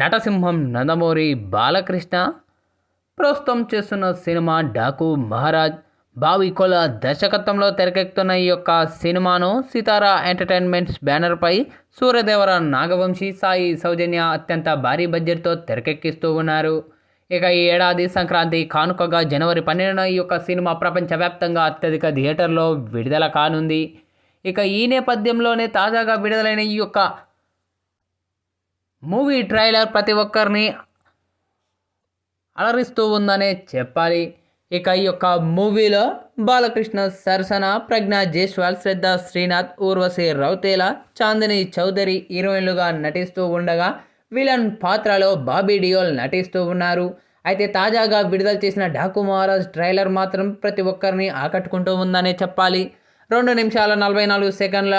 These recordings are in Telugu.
నటసింహం నందమూరి బాలకృష్ణ ప్రస్తుతం చేస్తున్న సినిమా డాకు మహారాజ్. బావికొల దర్శకత్వంలో తెరకెక్కుతున్న ఈ యొక్క సినిమాను సితారా ఎంటర్టైన్మెంట్స్ బ్యానర్పై సూర్యదేవర నాగవంశీ సాయి సౌజన్య అత్యంత భారీ బడ్జెట్తో తెరకెక్కిస్తూ ఉన్నారు. ఇక ఈ ఏడాది సంక్రాంతి కానుకగా జనవరి పన్నెండున ఈ యొక్క సినిమా ప్రపంచవ్యాప్తంగా అత్యధిక థియేటర్లో విడుదల కానుంది. ఇక ఈ నేపథ్యంలోనే తాజాగా విడుదలైన ఈ యొక్క మూవీ ట్రైలర్ ప్రతి ఒక్కరిని అలరిస్తూ ఉందనే చెప్పాలి. ఇక ఈ యొక్క మూవీలో బాలకృష్ణ సరసన ప్రజ్ఞ జైస్వాల్ శ్రద్ధ శ్రీనాథ్ ఊర్వశి రౌతేల చాందిని చౌదరి హీరోయిన్లుగా నటిస్తూ ఉండగా విలన్ పాత్రలో బాబీ డియోల్ నటిస్తూ ఉన్నారు. అయితే తాజాగా విడుదల చేసిన డాకు మహారాజ్ ట్రైలర్ మాత్రం ప్రతి ఒక్కరిని ఆకట్టుకుంటూ ఉందనే చెప్పాలి. రెండు నిమిషాల నలభై నాలుగు సెకండ్ల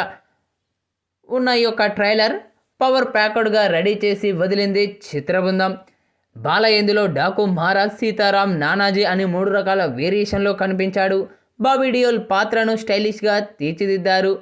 ఉన్న ఈ యొక్క ట్రైలర్ పవర్ ప్యాకడ్గా రెడీ చేసి వదిలింది చిత్రబృందం. బాలయందులో డాకు మహారాజ్ సీతారాం నానాజీ అని మూడు రకాల వేరియేషన్లో కనిపించాడు. బాబీ డియోల్ పాత్రను స్టైలిష్గా తీర్చిదిద్దారు.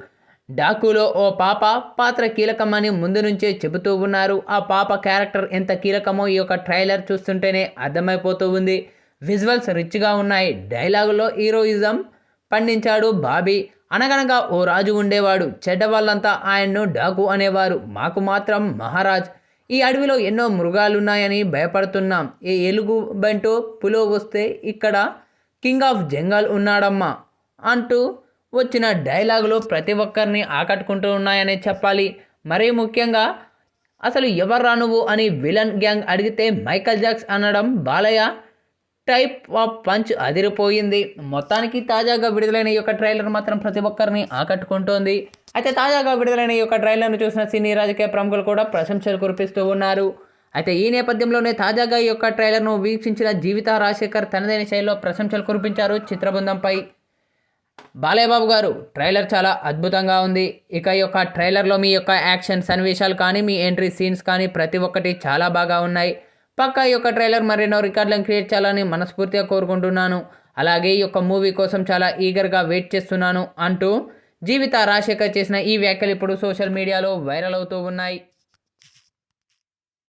డాకులో ఓ పాప పాత్ర కీలకమని ముందు నుంచే చెబుతూ ఉన్నారు. ఆ పాప క్యారెక్టర్ ఎంత కీలకమో ఈ యొక్క ట్రైలర్ చూస్తుంటేనే అర్థమైపోతూ ఉంది. విజువల్స్ రిచ్గా ఉన్నాయి. డైలాగులో హీరోయిజం పండించాడు బాబీ. అనగనగా ఓ రాజు ఉండేవాడు. చెడ్డ వాళ్ళంతా ఆయన్ను డాకు అనేవారు. మాకు మాత్రం మహారాజ్ ఈ అడవిలో ఎన్నో మృగాలున్నాయని భయపడుతున్నాం. ఏ ఎలుగు బంటో పులో వస్తే ఇక్కడ కింగ్ ఆఫ్ జంగల్ ఉన్నాడమ్మా అంటూ వచ్చిన డైలాగులు ప్రతి ఒక్కరిని ఆకట్టుకుంటూ ఉన్నాయనే చెప్పాలి. మరీ ముఖ్యంగా అసలు ఎవర్రా నువ్వు అని విలన్ గ్యాంగ్ అడిగితే మైకల్ జాక్స్ అనడం బాలయ్య టైప్ ఆఫ్ పంచ్ అదిరిపోయింది. మొత్తానికి తాజాగా విడుదలైన ఈ యొక్క ట్రైలర్ మాత్రం ప్రతి ఒక్కరిని ఆకట్టుకుంటోంది. అయితే తాజాగా విడుదలైన ఈ యొక్క ట్రైలర్ను చూసిన సినీ రాజకీయ ప్రముఖులు కూడా ప్రశంసలు కురిపిస్తూ ఉన్నారు. అయితే ఈ నేపథ్యంలోనే తాజాగా ఈ యొక్క ట్రైలర్ను వీక్షించిన జీవిత రాజశేఖర్ తనదైన శైలిలో ప్రశంసలు కురిపించారు చిత్రబృందంపై. బాలయ్యబాబు గారు ట్రైలర్ చాలా అద్భుతంగా ఉంది. ఇక ఈ యొక్క ట్రైలర్లో మీ యొక్క యాక్షన్ సన్నివేశాలు కానీ మీ ఎంట్రీ సీన్స్ కానీ ప్రతి ఒక్కటి చాలా బాగా ఉన్నాయి. పక్కా ఈ యొక్క ట్రైలర్ మరెన్నో రికార్డులను క్రియేట్ చేయాలని మనస్ఫూర్తిగా కోరుకుంటున్నాను. అలాగే ఈ యొక్క మూవీ కోసం చాలా ఈగర్గా వెయిట్ చేస్తున్నాను అంటూ జీవిత రాజశేఖర్ చేసిన ఈ వ్యాఖ్యలు ఇప్పుడు సోషల్ మీడియాలో వైరల్ అవుతూ ఉన్నాయి.